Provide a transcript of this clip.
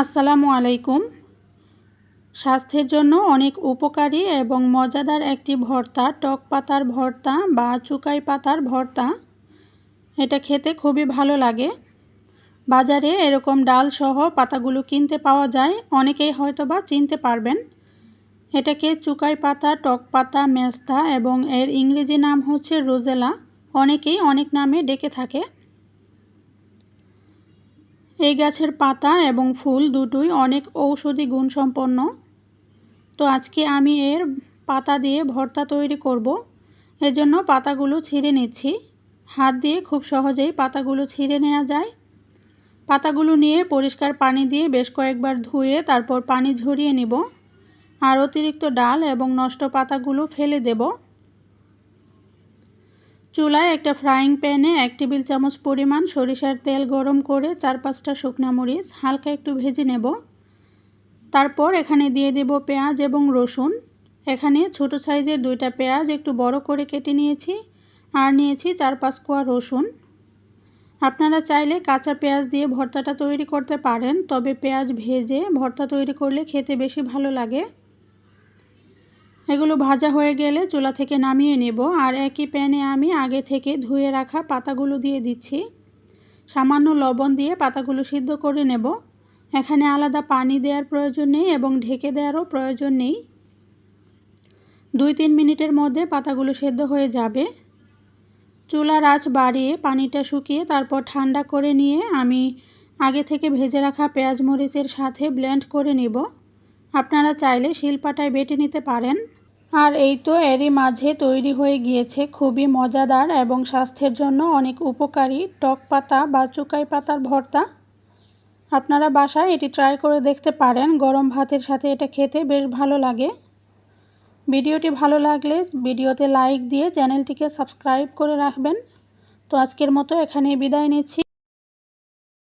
আসসালামু আলাইকুম। স্বাস্থ্যের জন্য অনেক উপকারী এবং মজাদার একটি ভর্তা, টক পাতার ভর্তা বা চুকাই পাতার ভর্তা। এটা খেতে খুবই ভালো লাগে। বাজারে এরকম ডাল সহ পাতাগুলো কিনতে পাওয়া যায়। অনেকেই হয়তো বা চিনতে পারবেন। এটাকে চুকাই পাতা, টক পাতা, মেস্তা এবং এর ইংরেজি নাম হচ্ছে রোজেলা। অনেকেই অনেক নামে ডেকে থাকে। এই গাছের পাতা এবং ফুল দুটোই অনেক ঔষধি গুণসম্পন্ন। তো আজকে আমি এর পাতা দিয়ে ভর্তা তৈরি করব। এজন্য পাতাগুলো ছিঁড়ে নিচ্ছি। হাত দিয়ে খুব সহজেই পাতাগুলো ছিঁড়ে নেওয়া যায়। পাতাগুলো নিয়ে পরিষ্কার পানি দিয়ে বেশ কয়েকবার ধুয়ে তারপর পানি ঝরিয়ে নিব। আর অতিরিক্ত ডাল এবং নষ্ট পাতাগুলো ফেলে দেব। চুলায় একটা ফ্রাইং প্যানে এক টেবিল চামচ পরিমাণ সরিষার তেল গরম করে চার পাঁচটা শুকনো মরিচ হালকা একটু ভেজে নেব। তারপর এখানে দিয়ে দেব পেঁয়াজ এবং রসুন। এখানে ছোট সাইজের দুইটা পেঁয়াজ একটু বড় করে কেটে নিয়েছি আর নিয়েছি চার পাঁচ কোয়া রসুন। আপনারা চাইলে কাঁচা পেঁয়াজ দিয়ে ভর্তাটা তৈরি করতে পারেন, তবে পেঁয়াজ ভেজে ভর্তা তৈরি করলে খেতে বেশি ভালো লাগে। এগুলো ভাজা হয়ে গেলে চুলা থেকে নামিয়ে নেব। আর একই প্যানে আমি আগে থেকে ধুয়ে রাখা পাতাগুলো দিয়ে দিচ্ছি। সামান্য লবণ দিয়ে পাতাগুলো সিদ্ধ করে নেব। এখানে আলাদা পানি দেওয়ার প্রয়োজন নেই এবং ঢেকে দেওয়ারও প্রয়োজন নেই। দুই তিন মিনিটের মধ্যে পাতাগুলো সেদ্ধ হয়ে যাবে। চুলার আঁচ বাড়িয়ে পানিটা শুকিয়ে তারপর ঠান্ডা করে নিয়ে আমি আগে থেকে ভেজে রাখা পেঁয়াজ মরিচের সাথে ব্লেন্ড করে নিব। আপনারা চাইলে শিলপাটায় বেটে নিতে পারেন। আর এই তো এরই মাঝে তৈরি হয়ে গিয়েছে খুবই মজাদার এবং স্বাস্থ্যের জন্য অনেক উপকারী টক পাতা বা চুকাই পাতার ভর্তা। আপনারা বাসায় এটি ট্রাই করে দেখতে পারেন, গরম ভাতের সাথে এটা খেতে বেশ ভালো লাগে। ভিডিওটি ভালো লাগলে ভিডিওতে লাইক দিয়ে চ্যানেলটিকে সাবস্ক্রাইব করে রাখবেন। তো আজকের মতো এখানেই বিদায় নিচ্ছি।